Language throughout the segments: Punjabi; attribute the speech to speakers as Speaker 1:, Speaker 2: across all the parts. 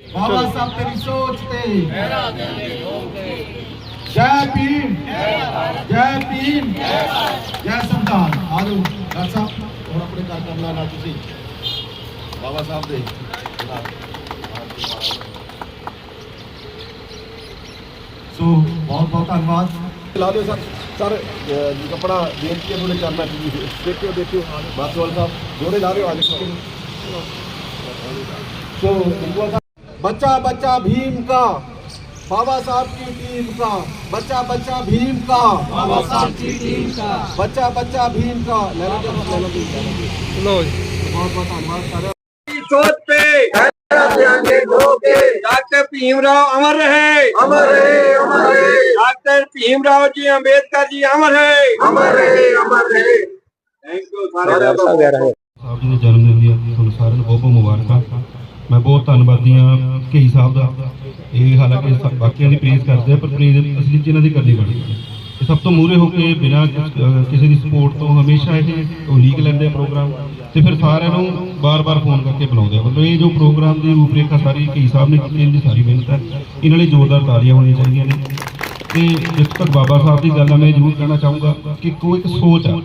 Speaker 1: ਬਾਬਾ ਸਾਹਿਬ ਤੇਰੀ ਸੋਚ ਤੇ। ਮੇਰਾ ਜੈ ਭੀਮ। ਜੈ ਭੀਮ। ਜੈ ਸੰਤਾਨ ਆਜੋ ਡਾਕਟਰ ਸਾਹਿਬ ਹੁਣ ਆਪਣੇ ਘਰ ਕਮਲਾ ਨਾਲ ਤੁਸੀਂ। ਬਾਬਾ ਸਾਹਿਬ ਦੇ। ਸੋ ਬਹੁਤ ਬਹੁਤ ਧੰਨਵਾਦ। ਲਾ ਦਿਓ ਸਰ। ਸਰ ਕਪੜਾ ਬੇਨਤੀ ਹੈ ਤੁਹਾਡੇ ਕਰਨਾ ਜੀ ਦੇਖਿਓ ਦੇਖਿਓ ਬਾਸਵਾਲ ਸਾਹਿਬ ਜੋੜੇ ਲਾ ਰਹੇ ਹੋ ਆਗੇ सो बच्चा बच्चा भीम का बाबा साहब की टीम का बच्चा बच्चा भीम का बाबा साहब की टीम का बच्चा बच्चा भीम का ले लो जी, ले लो जी, ले लो जी।
Speaker 2: ਲੋ
Speaker 1: बहुत बहुत धन्यवाद सर
Speaker 2: सोच पे डॉक्टर भीमराव अमर रहे
Speaker 3: अमर रहे अमर रहे
Speaker 2: डॉक्टर भीमराव जी अंबेडकर जी अमर है
Speaker 3: अमर रहे अमर रहे
Speaker 2: थैंक यू सारे का
Speaker 4: ਸਾਹਿਬ ਜੀ ਦੇ ਜਨਮ ਦਿਨ ਦੀਆਂ ਤੁਹਾਨੂੰ ਸਾਰਿਆਂ ਨੂੰ ਬਹੁਤ ਬਹੁਤ ਮੁਬਾਰਕਾਂ ਮੈਂ ਬਹੁਤ ਧੰਨਵਾਦੀ ਹਾਂ ਕਈ ਸਾਹਿਬ ਦਾ। ਇਹ ਹਾਲਾਂਕਿ ਬਾਕੀਆਂ ਦੀ ਪ੍ਰੇਜ਼ ਕਰਦੇ ਆ ਪਰ ਪ੍ਰੇਜ਼ ਅਸਲੀ ਚ ਇਹਨਾਂ ਦੀ ਕਰਨੀ ਬੜੀ ਇਹ ਸਭ ਤੋਂ ਮੂਹਰੇ ਹੋ ਕੇ ਬਿਨਾਂ ਕਿਸੇ ਦੀ ਸਪੋਰਟ ਤੋਂ ਹਮੇਸ਼ਾ ਇਹ ਉਹ ਲੀਕ ਲੈਂਦੇ ਆ ਪ੍ਰੋਗਰਾਮ ਤੇ ਫਿਰ ਸਾਰਿਆਂ ਨੂੰ ਬਾਰ-ਬਾਰ ਫੋਨ ਕਰਕੇ ਬੁਲਾਉਂਦੇ ਆ। ਮਤਲਬ ਇਹ ਜੋ ਪ੍ਰੋਗਰਾਮ ਦੀ ਰੂਪਰੇਖਾ ਸਾਰੀ ਕਈ ਸਾਹਿਬ ਨੇ ਕੀਤੀ ਇਹਦੀ ਸਾਰੀ ਮਿਹਨਤ ਹੈ। ਇਹਨਾਂ ਲਈ ਜ਼ੋਰਦਾਰ ਤਾਲੀਆਂ ਹੋਣੀਆਂ ਚਾਹੀਦੀਆਂ ਨੇ। ਤੇ ਜਿੱਥੇ ਤੱਕ ਬਾਬਾ ਸਾਹਿਬ ਦੀ ਗੱਲ ਆ, ਮੈਂ ਜ਼ਰੂਰ ਕਹਿਣਾ ਚਾਹੂੰਗਾ ਕਿ ਕੋਈ ਇੱਕ ਸੋਚ ਆ,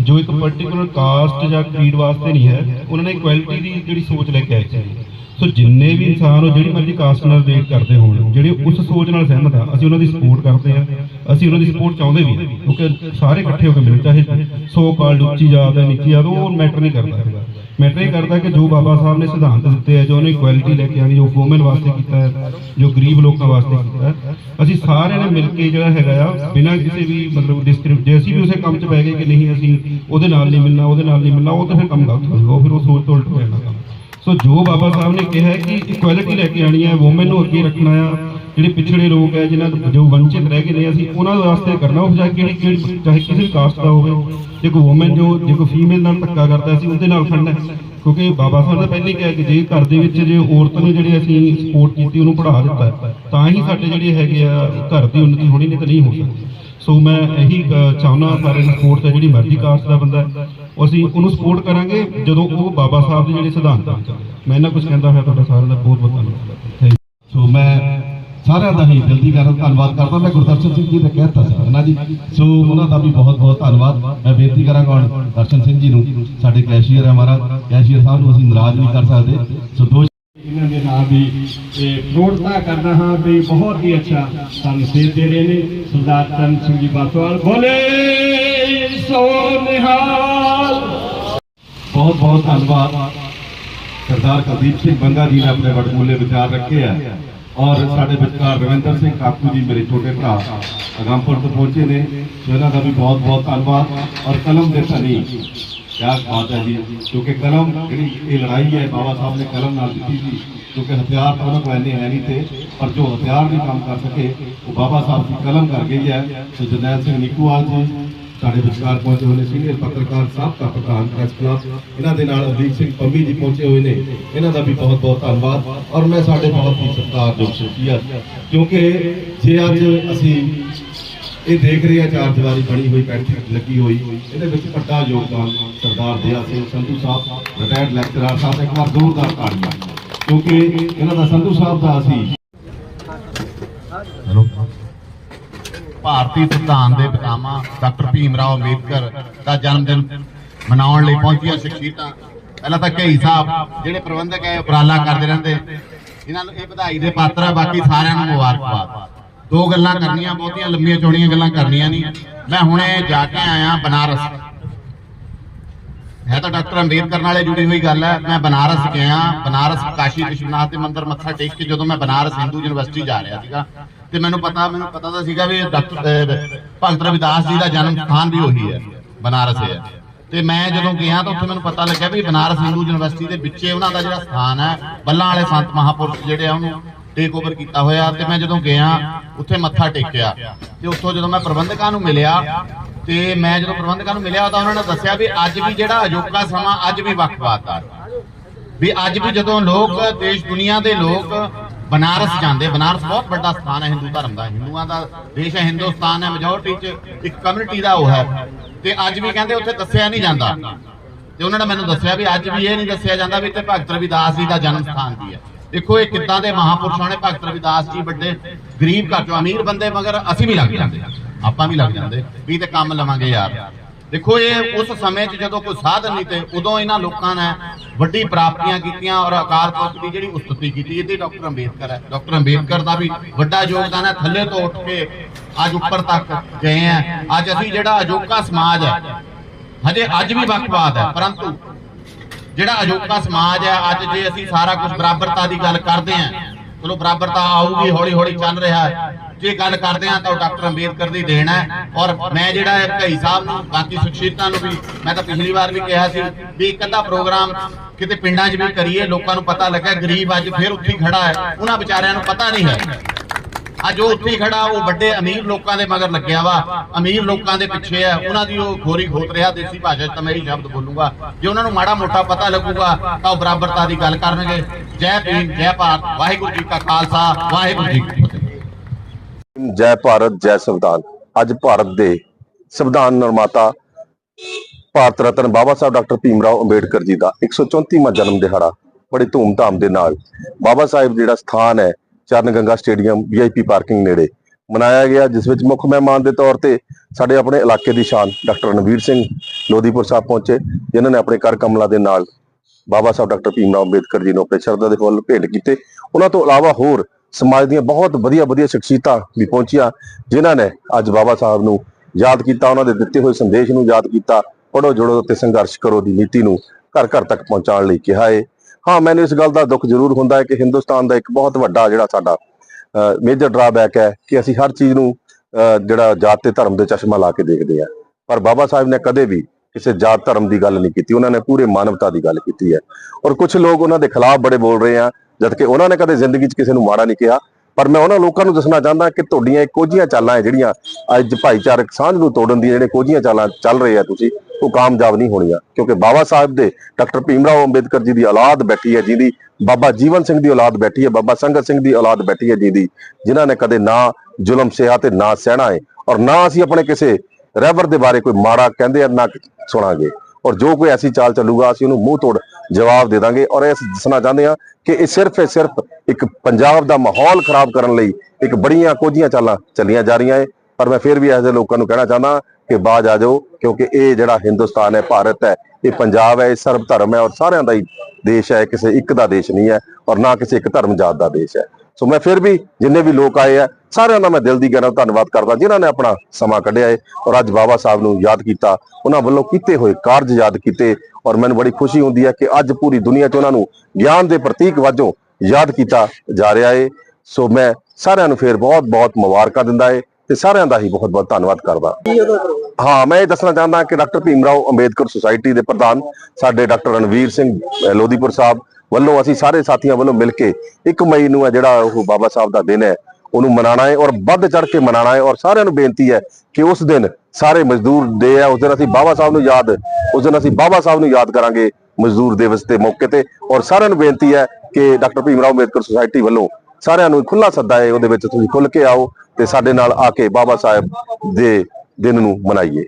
Speaker 4: ਜੋ ਇੱਕ ਪਾਰਟਿਕੂਲਰ ਕਾਸਟ ਜਾਂ ਕ੍ਰੀਡ ਵਾਸਤੇ ਨਹੀਂ ਹੈ, ਉਹਨਾਂ ਨੇ ਇਕੁਐਲਿਟੀ ਦੀ ਜਿਹੜੀ ਸੋਚ ਲੈ ਕੇ ਆਏ ਸੀ ਸੋ ਜਿੰਨੇ ਵੀ ਇਨਸਾਨ ਉਹ ਜਿਹੜੀ ਮਰਜ਼ੀ ਕਾਸਟ ਨਾਲ ਰਿਲੇਟ ਕਰਦੇ ਹੋਣ, ਜਿਹੜੇ ਉਸ ਸੋਚ ਨਾਲ ਸਹਿਮਤ ਆ, ਅਸੀਂ ਉਹਨਾਂ ਦੀ ਸਪੋਰਟ ਕਰਦੇ ਆ, ਅਸੀਂ ਉਹਨਾਂ ਦੀ ਸਪੋਰਟ ਚਾਹੁੰਦੇ ਵੀ ਕਿਉਂਕਿ ਸਾਰੇ ਇਕੱਠੇ ਹੋ ਕੇ ਮਿਲਣ ਚਾਹੇ 100 ਕਾਲਡ ਉੱਚੀ ਜਾਤ ਹੈ ਨੀਚੀ ਜਾਤ ਉਹ ਮੈਟਰ ਨਹੀਂ ਕਰਦਾ ਹੈਗਾ। ਮੈਟਰ ਇਹ ਕਰਦਾ ਕਿ ਜੋ ਬਾਬਾ ਸਾਹਿਬ ਨੇ ਸਿਧਾਂਤ ਦਿੱਤੇ ਆ, ਜੋ ਉਹਨੇ ਇਕੁਐਲਿਟੀ ਲੈ ਕੇ ਆਣੀ ਜੋ ਵੂਮਨ ਵਾਸਤੇ ਕੀਤਾ ਹੈ, ਜੋ ਗਰੀਬ ਲੋਕਾਂ ਵਾਸਤੇ ਕੀਤਾ ਹੈ, ਅਸੀਂ ਸਾਰਿਆਂ ਨੇ ਮਿਲ ਕੇ ਜਿਹੜਾ ਹੈਗਾ ਆ, ਬਿਨਾਂ ਕਿਸੇ ਵੀ ਮਤਲਬ ਡਿਸਕ੍ਰਿਪ ਜੇ ਅਸੀਂ ਵੀ ਉਸੇ ਕੰਮ 'ਚ ਪੈ ਗਏ ਕਿ ਨਹੀਂ, ਅਸੀਂ ਉਹਦੇ ਨਾਲ ਨਹੀਂ ਮਿਲਣਾ, ਉਹਦੇ ਨਾਲ ਨਹੀਂ ਮਿਲਣਾ, ਉਹ ਤਾਂ ਫਿਰ ਕੰਮ ਗਲਤ ਹੋ ਜਾਊਗਾ ਫਿਰ ਉਹ ਸੋਚ ਤੋਂ ਉਲਟ ਹੋ ਜਾਣਾ। ਕੰਮ ਸੋ ਜੋ ਬਾਬਾ ਸਾਹਿਬ ਨੇ ਕਿਹਾ ਕਿ ਇਕੁਐਲਿਟੀ ਲੈ ਕੇ ਆਣੀ ਹੈ ਔਮਨ ਨੂੰ ਅੱਗੇ ਰੱਖਣਾ ਆ, ਜਿਹੜੇ ਪਿਛੜੇ ਲੋਕ ਹੈ, ਜਿਨ੍ਹਾਂ ਨੂੰ- ਜੋ ਵੰਚਿਤ ਰਹਿ ਗਏ ਨੇ, ਅਸੀਂ ਉਹਨਾਂ ਦੇ ਵਾਸਤੇ ਕਰਨਾ ਉਹ ਚਾਹੇ ਕਿਹੜੀ ਕਿਹੜੀ, ਚਾਹੇ ਕਿਸੇ ਵੀ ਕਾਸਟ ਦਾ ਹੋਵੇ। ਜੇ ਕੋਈ ਔਮਨ ਜੋ ਜੇ ਕੋਈ ਫੀਮੇਲ ਨਾਲ ਧੱਕਾ ਕਰਦਾ ਸੀ ਉਹਦੇ ਨਾਲ ਖੜਨਾ ਕਿਉਂਕਿ ਬਾਬਾ ਸਾਹਿਬ ਨੇ ਪਹਿਲੇ ਕਿਹਾ ਕਿ ਜੇ ਘਰ ਦੇ ਵਿੱਚ ਜੇ ਔਰਤ ਨੂੰ ਜਿਹੜੇ ਅਸੀਂ ਸਪੋਰਟ ਕੀਤੀ, ਉਹਨੂੰ ਪੜ੍ਹਾ ਦਿੱਤਾ ਤਾਂ ਹੀ ਸਾਡੇ ਜਿਹੜੇ ਹੈਗੇ ਆ, ਘਰ ਦੀ ਉન્નਤੀ ਹੋਣੀ ਨਹੀਂ ਤਾਂ ਨਹੀਂ ਹੋ ਸਕਦੀ। ਸੋ ਮੈਂ ਇਹੀ ਚਾਹੁੰਦਾ ਸਾਰੇ ਸਪੋਰਟ ਹੈ ਜਿਹੜੀ ਮਰਜ਼ੀ ਕਾਸਟ ਦਾ ਬੰਦਾ ਅਸੀਂ ਉਹਨੂੰ ਸਪੋਰਟ ਕਰਾਂਗੇ ਜਦੋਂ ਉਹ ਬਾਬਾ ਸਾਹਿਬ ਦੇ ਜਿਹੜੇ ਸਿਧਾਂਤ ਮੈਂ ਇਹਨਾਂ ਕੁਝ ਕਹਿੰਦਾ ਹੋਇਆ ਤੁਹਾਡਾ ਸਾਰਿਆਂ ਦਾ ਬਹੁਤ ਬਹੁਤ ਧੰਨਵਾਦ।
Speaker 1: ਸੋ ਮੈਂ ਸਾਰਿਆਂ ਦਾ ਹੀ ਦਿਲ ਦੀ ਧੰਨਵਾਦ ਕਰਦਾ। ਮੈਂ ਗੁਰਦਰਸ਼ਨ ਸਿੰਘ ਜੀ ਨੇ ਕਹਿਤਾ ਸੀ ਨਾ ਜੀ। ਸੋ ਉਹਨਾਂ ਦਾ ਵੀ ਬਹੁਤ ਬਹੁਤ ਧੰਨਵਾਦ। ਮੈਂ ਬੇਨਤੀ ਕਰਾਂਗਾ ਹੁਣ ਦਰਸ਼ਨ ਸਿੰਘ ਜੀ ਨੂੰ, ਸਾਡੇ ਕੈਸ਼ੀਅਰ ਹੈ ਮਹਾਰਾਜ। ਕੈਸ਼ੀਅਰ ਸਾਹਿਬ ਨੂੰ ਅਸੀਂ ਨਾਰਾਜ਼ ਨਹੀਂ ਕਰ ਸਕਦੇ। ਸੋ ਦੋ
Speaker 5: ਇਹਨਾਂ ਦੇ ਨਾਂ ਦੀ ਪ੍ਰੋੜਤਾ ਕਰਦਾ ਹਾਂ ਵੀ ਬਹੁਤ ਹੀ ਅੱਛਾ ਸਾਨੂੰ ਸੇਧ ਦੇ ਰਹੇ ਨੇ। ਸਰਦਾਰ ਚਰਨ ਸਿੰਘ ਜੀ ਬਾਸਵਾਲ ਬੋਲੇ! ਸੋ ਨਿਹਾਲ।
Speaker 1: ਬਹੁਤ ਬਹੁਤ ਧੰਨਵਾਦ। ਸਰਦਾਰ ਕੁਲਦੀਪ ਸਿੰਘ ਬੰਗਾ ਜੀ ਨੇ ਆਪਣੇ ਵਡਮੁੱਲੇ ਵਿਚਾਰ ਰੱਖੇ ਆ। ਔਰ ਸਾਡੇ ਵਿਚਕਾਰ ਰਵਿੰਦਰ ਸਿੰਘ ਕਾਕੂ ਜੀ ਮੇਰੇ ਛੋਟੇ ਭਰਾ ਅਗੰਪੁਰ ਤੋਂ ਪਹੁੰਚੇ ਨੇ। ਇਹਨਾਂ ਦਾ ਵੀ ਬਹੁਤ ਬਹੁਤ ਧੰਨਵਾਦ। ਔਰ ਕਲਮ ਦੇ ਧਨੀ, ਕਿਆ ਬਾਤ ਹੈ ਜੀ। ਕਿਉਂਕਿ ਕਲਮ ਜਿਹੜੀ ਇਹ ਲੜਾਈ ਹੈ, ਬਾਬਾ ਸਾਹਿਬ ਨੇ ਕਲਮ ਨਾਲ ਦਿੱਤੀ ਸੀ। ਕਿਉਂਕਿ ਹਥਿਆਰ ਤਾਂ ਉਹਨਾਂ ਕੋਲ ਇੰਨੇ ਹੈ ਨਹੀਂ ਤੇ, ਪਰ ਜੋ ਹਥਿਆਰ ਨਹੀਂ ਕੰਮ ਕਰ ਸਕੇ, ਉਹ ਬਾਬਾ ਸਾਹਿਬ ਦੀ ਕਲਮ ਕਰ ਗਈ ਹੈ। ਸੋ ਜਰਨੈਲ ਸਿੰਘ ਨਿੱਕੂਵਾਲ ਜੀ ਸਾਡੇ ਵਿਚਕਾਰ ਪਹੁੰਚੇ ਹੋਏ ਨੇ ਸੀਨੀਅਰ ਪੱਤਰਕਾਰ ਸਾਹਿਬ ਦਾ ਪ੍ਰਧਾਨ ਪ੍ਰੈਸ ਕਲੱਬ ਇਹਨਾਂ ਦੇ ਨਾਲ ਅਮਰੀਕ ਸਿੰਘ ਪੰਮੀ ਜੀ ਪਹੁੰਚੇ ਹੋਏ ਨੇ। ਇਹਨਾਂ ਦਾ ਵੀ ਬਹੁਤ ਬਹੁਤ ਧੰਨਵਾਦ। ਔਰ ਮੈਂ ਸਾਡੇ ਬਹੁਤ ਹੀ ਸਤਿਕਾਰਯੋਗ ਸ਼ਖਸੀਅਤ ਕਿਉਂਕਿ ਜੇ ਅੱਜ ਅਸੀਂ ਇਹ ਦੇਖ ਰਹੇ ਹਾਂ ਚਾਰ ਦੀਵਾਰੀ ਬਣੀ ਹੋਈ ਪੈਂਟਿੰਗ ਲੱਗੀ ਹੋਈ, ਇਹਦੇ ਵਿੱਚ ਵੱਡਾ ਯੋਗਦਾਨ ਸਰਦਾਰ ਦਿਆ ਸਿੰਘ ਸੰਧੂ ਸਾਹਿਬ ਰਿਟਾਇਰਡ ਲੈਕਚਰਰ ਸਾਹਿਬ ਇੱਕ ਵਾਰ ਜ਼ੋਰਦਾਰ ਤਾੜੀਆਂ ਕਿਉਂਕਿ ਇਹਨਾਂ ਦਾ ਸੰਧੂ ਸਾਹਿਬ ਦਾ ਅਸੀਂ
Speaker 6: ਭਾਰਤੀ ਸੰਵਿਧਾਨ ਦੇ ਪਿਤਾਮਾ ਡਾਕਟਰ ਭੀਮ ਰਾਓ ਅੰਬੇਦਕਰ ਦਾ ਜਨਮ ਦਿਨ ਮਨਾਉਣ ਲਈ ਪਹੁੰਚੀਆਂ ਸ਼ਖਸੀਅਤਾਂ ਪਹਿਲਾਂ ਤਾਂ ਕਈ ਸਾਹਿਬ ਜਿਹੜੇ ਪ੍ਰਬੰਧਕ ਹੈ ਉਪਰਾਲਾ ਕਰਦੇ ਰਹਿੰਦੇ। ਇਹਨਾਂ ਨੂੰ ਇਹ ਵਧਾਈ ਦੇ ਪਾਤਰ ਆ, ਬਾਕੀ ਸਾਰਿਆਂ ਨੂੰ ਮੁਬਾਰਕਬਾਦ। ਦੋ ਗੱਲਾਂ ਕਰਨੀਆਂ ਬਹੁਤੀਆਂ, ਲੰਮੀਆਂ ਚੌੜੀਆਂ ਗੱਲਾਂ ਕਰਨੀਆਂ ਨਹੀਂ। ਮੈਂ ਹੁਣੇ ਜਾ ਕੇ ਆਇਆ ਬਨਾਰਸ। ਹੈ ਤਾਂ ਡਾਕਟਰ ਅੰਬੇਦਕਰ ਨਾਲੇ ਜੁੜੀ ਹੋਈ ਗੱਲ ਹੈ। ਮੈਂ ਬਨਾਰਸ ਗਿਆ। ਬਨਾਰਸ ਕਾਸ਼ੀ ਵਿਸ਼ਵਨਾਥ ਦੇ ਮੰਦਿਰ ਮੱਥਾ ਟੇਕ ਕੇ ਜਦੋਂ ਮੈਂ ਬਨਾਰਸ ਹਿੰਦੂ ਯੂਨੀਵਰਸਿਟੀ ਜਾ ਰਿਹਾ ਸੀਗਾ ਤੇ ਮੈਨੂੰ ਪਤਾ ਮੈਨੂੰ ਪਤਾ ਤਾਂ ਸੀਗਾ ਵੀ ਭਗਤ ਰਵਿਦਾਸ ਜੀ ਦਾ ਜਨਮ ਸਥਾਨ ਵੀ ਉਹੀ ਹੈ, ਬਨਾਰਸ ਹੈ ਤੇ ਮੈਂ ਜਦੋਂ ਗਿਆ ਤਾਂ ਉੱਥੇ ਮੈਨੂੰ ਪਤਾ ਲੱਗਿਆ ਵੀ ਬਨਾਰਸ ਹਿੰਦੂ ਯੂਨੀਵਰਸਿਟੀ ਦੇ ਵਿੱਚੇ ਉਹਨਾਂ ਦਾ ਜਿਹੜਾ ਸਥਾਨ ਹੈ, ਬੱਲਾਂ ਵਾਲੇ ਸੰਤ ਮਹਾਪੁਰਸ਼ ਜਿਹੜੇ ਆ ਉਹਨੂੰ ਟੇਕ ਓਵਰ ਕੀਤਾ ਹੋਇਆ ਤੇ ਮੈਂ ਜਦੋਂ ਗਿਆ, ਉੱਥੇ ਮੱਥਾ ਟੇਕਿਆ। ਤੇ ਉੱਥੋਂ ਜਦੋਂ ਮੈਂ ਪ੍ਰਬੰਧਕਾਂ ਨੂੰ ਮਿਲਿਆ ਤੇ ਮੈਂ ਜਦੋਂ ਪ੍ਰਬੰਧਕਾਂ ਨੂੰ ਮਿਲਿਆ ਤਾਂ ਉਹਨਾਂ ਨੇ ਦੱਸਿਆ ਵੀ ਅੱਜ ਵੀ ਜਿਹੜਾ ਅਜੋਕਾ ਸਮਾਂ ਅੱਜ ਵੀ ਵਕਫਾਤ ਆ। ਵੀ ਅੱਜ ਵੀ ਜਦੋਂ ਲੋਕ, ਦੇਸ਼ ਦੁਨੀਆ ਦੇ ਲੋਕ ਬਨਾਰਸ ਜਾਂਦੇ। ਬਨਾਰਸ ਬਹੁਤ ਵੱਡਾ ਸਥਾਨ ਹੈ ਹਿੰਦੂ ਧਰਮ ਦਾ। ਹਿੰਦੂਆਂ ਦਾ ਦੇਸ਼ ਹੈ ਹਿੰਦੁਸਤਾਨ ਹੈ ਮੈਜੋਰਟੀ ਚ ਇੱਕ ਕਮਿਊਨਿਟੀ ਦਾ ਉਹ ਹੈ। ਤੇ ਅੱਜ ਵੀ ਕਹਿੰਦੇ ਉੱਥੇ ਦੱਸਿਆ ਨਹੀਂ ਜਾਂਦਾ। ਤੇ ਉਹਨਾਂ ਨੇ ਮੈਨੂੰ ਦੱਸਿਆ ਵੀ ਅੱਜ ਵੀ ਇਹ ਨਹੀਂ ਦੱਸਿਆ ਜਾਂਦਾ ਵੀ ਇੱਥੇ ਭਗਤ ਰਵਿਦਾਸ ਜੀ ਦਾ ਜਨਮ ਸਥਾਨ ਵੀ ਹੈ। ਦੇਖੋ ਇਹ ਕਿੱਦਾਂ ਦੇ ਮਹਾਪੁਰਸ਼ਾਂ ਨੇ ਭਗਤ ਰਵਿਦਾਸ ਜੀ ਵੱਡੇ ਗਰੀਬ ਘਰ ਚੋਂ ਅਮੀਰ ਬੰਦੇ ਮਗਰ ਅਸੀਂ ਵੀ ਲੱਗ ਜਾਂਦੇ ਆਪਾਂ ਵੀ ਲੱਗ ਜਾਂਦੇ। ਵੀ ਤੇ ਕੰਮ ਲਵਾਂਗੇ ਯਾਰ। ਦੇਖੋ ਇਹ ਉਸ ਸਮੇਂ 'ਚ ਜਦੋਂ ਕੋਈ ਸਾਧਨ ਨਹੀਂ ਤੇ ਉਦੋਂ ਇਹਨਾਂ ਲੋਕਾਂ ਨੇ ਵੱਡੀ ਪ੍ਰਾਪਤੀਆਂ ਕੀਤੀਆਂ ਔਰ ਅਕਾਲ ਪੁਰਖ ਦੀ ਜਿਹੜੀ ਉਸਤਤੀ ਕੀਤੀ ਇਹਦੇ ਡਾਕਟਰ ਅੰਬੇਦਕਰ ਹੈ। ਡਾਕਟਰ ਅੰਬੇਦਕਰ ਦਾ ਵੀ ਵੱਡਾ ਯੋਗਦਾਨ ਹੈ। ਥੱਲੇ ਤੋਂ ਉੱਠ ਕੇ ਅੱਜ ਉੱਪਰ ਤੱਕ ਗਏ ਆ ਅੱਜ ਅਸੀਂ ਜਿਹੜਾ ਅਜੋਕਾ ਸਮਾਜ ਹੈ, ਹਜੇ ਅੱਜ ਵੀ ਵੱਖਵਾਦ ਹੈ, ਪਰੰਤੂ ਜਿਹੜਾ ਅਜੋਕਾ ਸਮਾਜ ਹੈ, ਅੱਜ ਜੇ ਅਸੀਂ ਸਾਰਾ ਕੁਝ ਬਰਾਬਰਤਾ ਦੀ ਗੱਲ ਕਰਦੇ ਹਾਂ, ਚਲੋ ਬਰਾਬਰਤਾ ਆਊਗੀ ਹੌਲੀ ਹੌਲੀ ਚੱਲ ਰਿਹਾ ਹੈ। ਜੇ ਗੱਲ ਕਰਦੇ ਹਾਂ ਤਾਂ ਉਹ ਡਾਕਟਰ ਅੰਬੇਦਕਰ ਦੀ ਦੇਣ ਹੈ। ਔਰ ਮੈਂ ਜਿਹੜਾ ਹੈ ਭਾਈ ਸਾਹਿਬ ਨੂੰ, ਬਾਕੀ ਸ਼ਖਸੀਅਤਾਂ ਨੂੰ ਵੀ, ਮੈਂ ਤਾਂ ਪਿਛਲੀ ਵਾਰ ਵੀ ਕਿਹਾ ਸੀ ਵੀ ਇੱਕ ਅੱਧਾ ਪ੍ਰੋਗਰਾਮ ਕਿਤੇ ਪਿੰਡਾਂ 'ਚ ਵੀ ਕਰੀਏ, ਲੋਕਾਂ ਨੂੰ ਪਤਾ ਲੱਗਾ ਗਰੀਬ ਅੱਜ ਫਿਰ ਉੱਥੇ ਖੜਾ ਹੈ। ਉਹਨਾਂ ਵਿਚਾਰਿਆਂ ਨੂੰ ਪਤਾ ਨਹੀਂ ਹੈ। ਅੱਜ ਉਹ ਉੱਥੇ ਖੜਾ, ਉਹ ਵੱਡੇ ਅਮੀਰ ਲੋਕਾਂ ਦੇ ਮਗਰ ਲੱਗਿਆ ਵਾ। ਅਮੀਰ ਲੋਕਾਂ ਦੇ ਪਿੱਛੇ ਹੈ। ਉਹਨਾਂ ਦੀ ਉਹ ਖੋਰੀ ਖੋਤ ਰਿਹਾ, ਦੇਸੀ ਭਾਸ਼ਾ 'ਚ ਤਾਂ ਮੈਂ ਇਹੀ ਸ਼ਬਦ ਬੋਲੂਗਾ। ਜੇ ਉਹਨਾਂ ਨੂੰ ਮਾੜਾ ਮੋਟਾ ਪਤਾ ਲੱਗੂਗਾ, ਤਾਂ ਉਹ ਬਰਾਬਰਤਾ ਦੀ ਗੱਲ ਕਰਨਗੇ। ਜੈ ਭੀਮ, ਜੈ ਭਾਰਤ, ਵਾਹਿਗੁਰੂ ਜੀ ਕਾ ਖਾਲਸਾ, ਵਾਹਿਗੁਰੂ ਜੀ
Speaker 7: ਜੈ ਭਾਰਤ, ਜੈ ਸੰਵਿਧਾਨ। ਅੱਜ ਭਾਰਤ ਦੇ ਸੰਵਿਧਾਨ ਨਿਰਮਾਤਾ ਭਾਰਤ ਰਤਨ ਬਾਬਾ ਸਾਹਿਬ ਡਾਕਟਰ ਭੀਮ ਰਾਓ ਅੰਬੇਡਕਰ ਜੀ ਦਾ 134ਵਾਂ ਜਨਮ ਦਿਹਾੜਾ ਬੜੇ ਧੂਮਧਾਮ ਦੇ ਨਾਲ ਬਾਬਾ ਸਾਹਿਬ ਜਿਹੜਾ ਸਥਾਨ ਹੈ, Charan Ganga stadium, VIP parking ਨੇੜੇ ਮਨਾਇਆ ਗਿਆ, ਜਿਸ ਵਿੱਚ ਮੁੱਖ ਮਹਿਮਾਨ ਦੇ ਤੌਰ ਤੇ ਸਾਡੇ ਆਪਣੇ ਇਲਾਕੇ ਦੀ ਸ਼ਾਨ ਡਾਕਟਰ ਰਣਵੀਰ ਸਿੰਘ ਲੋਧੀਪੁਰ ਸਾਹਿਬ ਪਹੁੰਚੇ, ਜਿਨ੍ਹਾਂ ਨੇ ਆਪਣੇ ਕਰ ਕਮਲਾਂ ਦੇ ਨਾਲ ਬਾਬਾ ਸਾਹਿਬ ਡਾਕਟਰ ਭੀਮ ਰਾਓ ਅੰਬੇਡਕਰ ਜੀ ਨੂੰ ਆਪਣੇ ਸ਼ਰਧਾ ਦੇ ਫੁੱਲ ਭੇਟ ਕੀਤੇ। ਉਹਨਾਂ ਤੋਂ ਇਲਾਵਾ ਹੋਰ ਸਮਾਜ ਦੀਆਂ ਬਹੁਤ ਵਧੀਆ ਵਧੀਆ ਸ਼ਖਸੀਅਤਾਂ ਵੀ ਪਹੁੰਚੀਆਂ ਜਿਨ੍ਹਾਂ ਨੇ ਅੱਜ ਬਾਬਾ ਸਾਹਿਬ ਨੂੰ ਯਾਦ ਕੀਤਾ ਉਹਨਾਂ ਦੇ ਦਿੱਤੇ ਹੋਏ ਸੰਦੇਸ਼ ਨੂੰ ਯਾਦ ਕੀਤਾ ਪੜੋ ਜੁੜੋ ਤੇ ਸੰਘਰਸ਼ ਕਰੋ ਦੀ ਨੀਤੀ ਨੂੰ ਘਰ ਘਰ ਤੱਕ ਪਹੁੰਚਾਉਣ ਲਈ ਕਿਹਾ ਹੈ ਹਾਂ ਮੈਨੂੰ ਇਸ ਗੱਲ ਦਾ ਦੁੱਖ ਜ਼ਰੂਰ ਹੁੰਦਾ ਹੈ ਕਿ ਹਿੰਦੁਸਤਾਨ ਦਾ ਇੱਕ ਬਹੁਤ ਵੱਡਾ ਜਿਹੜਾ ਸਾਡਾ ਮੇਜਰ ਡਰਾਬੈਕ ਹੈ ਕਿ ਅਸੀਂ ਹਰ ਚੀਜ਼ ਨੂੰ ਅਹ, ਜਿਹੜਾ ਜਾਤ ਤੇ ਧਰਮ ਦੇ ਚਸ਼ਮਾ ਲਾ ਕੇ ਦੇਖਦੇ ਆ ਪਰ ਬਾਬਾ ਸਾਹਿਬ ਨੇ ਕਦੇ ਵੀ ਕਿਸੇ ਜਾਤ ਧਰਮ ਦੀ ਗੱਲ ਨਹੀਂ ਕੀਤੀ ਉਹਨਾਂ ਨੇ ਪੂਰੇ ਮਾਨਵਤਾ ਦੀ ਗੱਲ ਕੀਤੀ ਹੈ। ਔਰ ਕੁਝ ਲੋਕ ਉਹਨਾਂ ਦੇ ਖਿਲਾਫ ਬੜੇ ਬੋਲ ਰਹੇ ਆ ਜਦਕਿ ਉਹਨਾਂ ਨੇ ਕਦੇ ਜ਼ਿੰਦਗੀ 'ਚ ਕਿਸੇ ਨੂੰ ਮਾੜਾ ਨਹੀਂ ਕਿਹਾ। ਪਰ ਮੈਂ ਉਹਨਾਂ ਲੋਕਾਂ ਨੂੰ ਦੱਸਣਾ ਚਾਹੁੰਦਾ ਕਿ ਤੁਹਾਡੀਆਂ ਇਹ ਕੋਝੀਆਂ ਚਾਲਾਂ ਹੈ ਜਿਹੜੀਆਂ ਅੱਜ ਭਾਈਚਾਰਕ ਸਾਂਝ ਨੂੰ ਤੋੜਨ ਦੀਆਂ ਜਿਹੜੇ ਕੋਝੀਆਂ ਚਾਲਾਂ ਚੱਲ ਰਹੇ ਆ ਤੁਸੀਂ, ਉਹ ਕਾਮਯਾਬ ਨਹੀਂ ਹੋਣੀਆਂ। ਕਿਉਂਕਿ ਬਾਬਾ ਸਾਹਿਬ ਦੇ, ਡਾਕਟਰ ਭੀਮਰਾਓ ਅੰਬੇਦਕਰ ਜੀ ਦੀ ਔਲਾਦ ਬੈਠੀ ਹੈ ਜਿਹਦੀ, ਬਾਬਾ ਜੀਵਨ ਸਿੰਘ ਦੀ ਔਲਾਦ ਬੈਠੀ ਹੈ, ਬਾਬਾ ਸੰਗਤ ਸਿੰਘ ਦੀ ਔਲਾਦ ਬੈਠੀ ਹੈ ਜਿਹਦੀ, ਜਿਨ੍ਹਾਂ ਨੇ ਕਦੇ ਨਾ ਜ਼ੁਲਮ ਸਿਆ ਤੇ ਨਾ ਸਹਿਣਾ ਹੈ ਔਰ ਨਾ ਅਸੀਂ ਆਪਣੇ ਕਿਸੇ ਰਹਿਬਰ ਦੇ ਬਾਰੇ ਕੋਈ ਮਾੜਾ ਕਹਿੰਦੇ ਆ, ਨਾ ਸੁਣਾਂਗੇ। ਔਰ ਜੋ ਕੋਈ ਐਸੀ ਚਾਲ ਚੱਲੂਗਾ, ਅਸੀਂ ਉਹਨੂੰ ਮੂੰਹ ਤੋੜ ਜਵਾਬ ਦੇ ਦਾਂਗੇ ਔਰ ਇਹ ਅਸੀਂ ਦੱਸਣਾ ਚਾਹੁੰਦੇ ਹਾਂ ਕਿ ਇਹ ਸਿਰਫ ਇਹ ਸਿਰਫ ਇੱਕ ਪੰਜਾਬ ਦਾ ਮਾਹੌਲ ਖਰਾਬ ਕਰਨ ਲਈ ਇੱਕ ਬੜੀਆਂ ਕੋਝੀਆਂ ਚਾਲਾਂ ਚੱਲੀਆਂ ਜਾ ਰਹੀਆਂ ਏ ਪਰ ਮੈਂ ਫਿਰ ਵੀ ਇਹੋ ਜਿਹੇ ਲੋਕਾਂ ਨੂੰ ਕਹਿਣਾ ਚਾਹੁੰਦਾ ਕਿ ਬਾਜ ਆ ਜਾਓ, ਕਿਉਂਕਿ ਇਹ ਜਿਹੜਾ ਹਿੰਦੁਸਤਾਨ ਹੈ, ਭਾਰਤ ਹੈ, ਇਹ ਪੰਜਾਬ ਹੈ, ਇਹ ਸਰਬ ਧਰਮ ਹੈ ਔਰ ਸਾਰਿਆਂ ਦਾ ਹੀ ਦੇਸ਼ ਹੈ ਕਿਸੇ ਇੱਕ ਦਾ ਦੇਸ਼ ਨਹੀਂ ਹੈ ਔਰ ਨਾ ਕਿਸੇ ਇੱਕ ਧਰਮ ਜਾਤ ਦਾ ਦੇਸ਼ ਹੈ। ਸੋ ਮੈਂ ਫਿਰ ਵੀ ਜਿੰਨੇ ਵੀ ਲੋਕ ਆਏ ਆ, ਸਾਰਿਆਂ ਦਾ ਮੈਂ ਦਿਲ ਦੀ ਗਹਿਰਾ ਧੰਨਵਾਦ ਕਰਦਾ, ਜਿਨ੍ਹਾਂ ਨੇ ਆਪਣਾ ਸਮਾਂ ਕੱਢਿਆ ਏ ਔਰ ਅੱਜ ਬਾਬਾ ਸਾਹਿਬ ਨੂੰ ਯਾਦ ਕੀਤਾ, ਉਹਨਾਂ ਵੱਲੋਂ ਕੀਤੇ ਹੋਏ ਕਾਰਜ ਯਾਦ ਕੀਤੇ ਔਰ ਮੈਨੂੰ ਬੜੀ ਖੁਸ਼ੀ ਹੁੰਦੀ ਹੈ ਕਿ ਅੱਜ ਪੂਰੀ ਦੁਨੀਆ 'ਚ ਉਹਨਾਂ ਨੂੰ ਗਿਆਨ ਦੇ ਪ੍ਰਤੀਕ ਵਜੋਂ ਯਾਦ ਕੀਤਾ ਜਾ ਰਿਹਾ ਏ। ਸੋ ਮੈਂ ਸਾਰਿਆਂ ਨੂੰ ਫੇਰ ਬਹੁਤ ਬਹੁਤ ਮੁਬਾਰਕਾਂ ਦਿੰਦਾ ਏ ਤੇ ਸਾਰਿਆਂ ਦਾ ਹੀ ਬਹੁਤ ਬਹੁਤ ਧੰਨਵਾਦ ਕਰਦਾ। ਹਾਂ, ਮੈਂ ਇਹ ਦੱਸਣਾ ਚਾਹੁੰਦਾ ਕਿ ਡਾਕਟਰ ਭੀਮ ਰਾਓ ਅੰਬੇਦਕਰ ਸੁਸਾਇਟੀ ਦੇ ਪ੍ਰਧਾਨ, ਸਾਡੇ ਡਾਕਟਰ ਰਣਵੀਰ ਸਿੰਘ ਲੋਧੀਪੁਰ ਸਾਹਿਬ ਵੱਲੋਂ ਅਸੀਂ ਸਾਰੇ ਸਾਥੀਆਂ ਵੱਲੋਂ ਮਿਲ ਕੇ 1 ਮਈ ਨੂੰ ਹੈ ਜਿਹੜਾ ਉਹ ਬਾਬਾ ਸਾਹਿਬ ਦਾ ਦਿਨ ਹੈ, ਉਹਨੂੰ ਮਨਾਉਣਾ ਹੈ ਔਰ ਵੱਧ ਚੜ ਕੇ ਮਨਾਉਣਾ ਹੈ ਔਰ ਸਾਰਿਆਂ ਨੂੰ ਬੇਨਤੀ ਹੈ ਕਿ ਉਸ ਦਿਨ ਸਾਰੇ ਮਜ਼ਦੂਰ ਦੇ ਆ, ਉਸ ਦਿਨ ਅਸੀਂ ਬਾਬਾ ਸਾਹਿਬ ਨੂੰ ਯਾਦ, ਉਸ ਦਿਨ ਅਸੀਂ ਬਾਬਾ ਸਾਹਿਬ ਨੂੰ ਯਾਦ ਕਰਾਂਗੇ ਮਜ਼ਦੂਰ ਦਿਵਸ ਦੇ ਮੌਕੇ ਤੇ ਔਰ ਸਾਰਿਆਂ ਨੂੰ ਬੇਨਤੀ ਹੈ ਕਿ ਡਾਕਟਰ ਭੀਮ ਭੀਮਰਾਓ ਅੰਬੇਦਕਰ ਸੁਸਾਇਟੀ ਵੱਲੋਂ ਸਾਰਿਆਂ ਨੂੰ ਖੁੱਲਾ ਸੱਦਾ ਹੈ, ਉਹਦੇ ਵਿੱਚ ਤੁਸੀਂ ਖੁੱਲ ਕੇ ਆਓ ਤੇ ਸਾਡੇ ਨਾਲ ਆ ਕੇ ਬਾਬਾ ਸਾਹਿਬ ਦੇ ਦਿਨ ਨੂੰ ਮਨਾਈਏ।